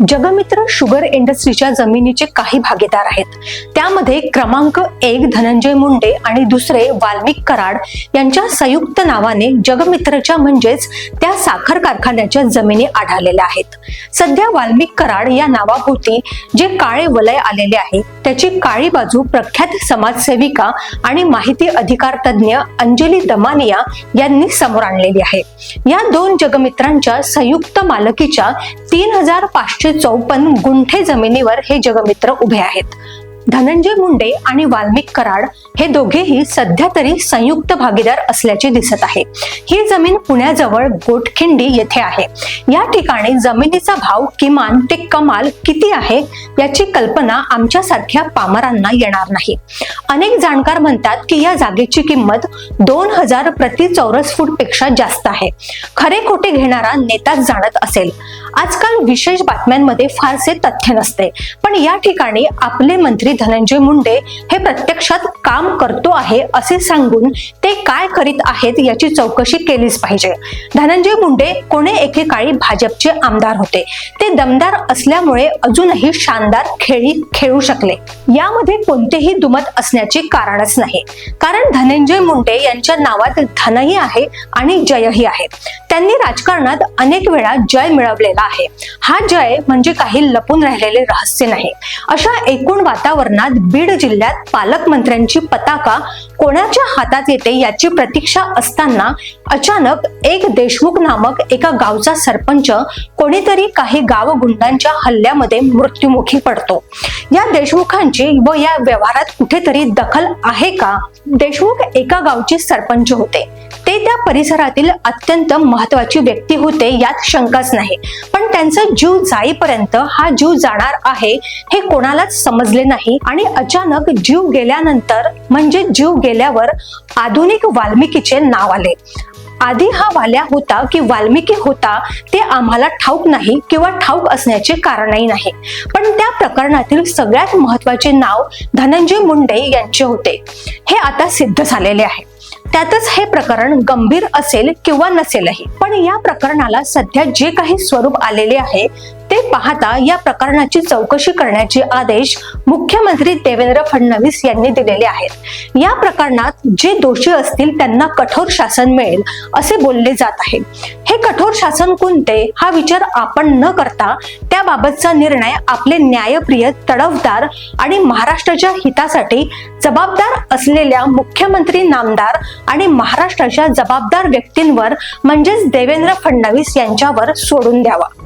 Jagmitra sugar इंडस्ट्रीच्या जमिनीचे काही भागीदार आहेत. त्यामध्ये क्रमांक एक धनंजय मुंडे आणि दुसरे वाल्मिक कराड यांच्या संयुक्त नावाने जगमित्रच्या म्हणजेच त्या साखर कारखान्याच्या जमिनी आढळलेल्या आहेत. सध्या वाल्मिक कराड या नावाभोवती जे काळे वलय आलेले आहे त्याची काळी बाजू प्रख्यात समाजसेविका आणि माहिती अधिकार तज्ज्ञ अंजली दमानिया यांनी समोर आणलेली आहे. या दोन जगमित्रांच्या संयुक्त मालकीच्या तीन हजार पाचशे चौपन्न गुंठे जमिनीवर हे जगमित्र उभे आहेत. धनंजय मुंडे आणि वाल्मिक कराड हे दोघेही सध्या तरी संयुक्त भागीदार असल्याचे दिसत आहे. ही जमीन पुण्याजवळ गोटखिंडी येथे आहे. या ठिकाणी जमिनीचा भाव किमान ते कमाल किती आहे याची कल्पना आमच्यासारख्या पामरांना येणार नाही. अनेक जाणकार म्हणतात की या जागेची किंमत दोन हजार प्रति चौरस फूटपेक्षा जास्त आहे. खरे खोटे घेणारा नेताच जाणत असेल. आजकाल विशेष बातम्यांमध्ये फारसे तथ्य नसते. पण या ठिकाणी आपले मंत्री धनंजय मुंडे हे प्रत्यक्षात काम करतो आहे असे सांगून ते काय करीत आहेत याची चौकशी केलीच पाहिजे. धनंजय मुंडे कोणे एकेकाळी भाजपचे आमदार होते. ते दमदार असल्यामुळे अजूनही शानदार खेळी खेळू शकले. यामध्ये कोणतेही दुमत असण्याचे कारणच नाही. कारण धनंजय मुंडे यांच्या नावात धनही आहे आणि जयही आहे. त्यांनी राजकारणात अनेक वेळा जय मिळवलेला आहे. हा जय म्हणजे काही लपून राहिलेले रहस्य नाही. अशा एकूण वातावरण धरणात बीड जिल्ह्यात पालकमंत्र्यांची पताका कोणाच्या हातात येते याची प्रतीक्षा असताना अचानक एक देशमुख नामक एका गावचा सरपंच कोणीतरी काही गावगुंडांच्या हल्ल्यामध्ये मृत्युमुखी पडतो. या देशमुखांची व या व्यवहारात कुठेतरी दखल आहे का? देशमुख एका गावचे सरपंच होते. ते त्या परिसरातील अत्यंत महत्वाची व्यक्ती होते यात शंकाच नाही. पण त्यांचा जीव जाईपर्यंत हा जीव जाणार आहे हे कोणालाच समजले नाही आणि अचानक जीव गेल्यानंतर म्हणजे जीव गेल्यावर आधुनिक वाल्मिकीचे नाव आले. आधी हा वाल्या होता की वाल्मिकी होता ते आम्हाला ठाऊक नाही किंवा ठाऊक असण्याचे कारणही नाही. पण त्या प्रकरणातील सगळ्यात महत्त्वाचे नाव धनंजय मुंडे यांचे होते. हे आता सिद्ध झालेले आहे. त्यातच हे प्रकरण गंभीर असेल किंवा नसेलही. पण या प्रकरणाला सध्या जे काही स्वरूप आलेले आहे ते पाहता या प्रकरणाची चौकशी करण्याचे आदेश मुख्यमंत्री देवेंद्र फडणवीस यांनी दिलेले आहेत. या प्रकरणात जे दोषी असतील त्यांना कठोर शासन मिळेल असे बोलले जात आहे. हे कठोर शासन कोणते? हा विचार आपण न करता त्याबाबतचा निर्णय आपले न्यायप्रिय तडफदार आणि महाराष्ट्राच्या हितासाठी जबाबदार असलेल्या मुख्यमंत्री नामदार आणि महाराष्ट्राच्या जबाबदार व्यक्तींवर म्हणजेच देवेंद्र फडणवीस यांच्यावर सोडून द्यावा.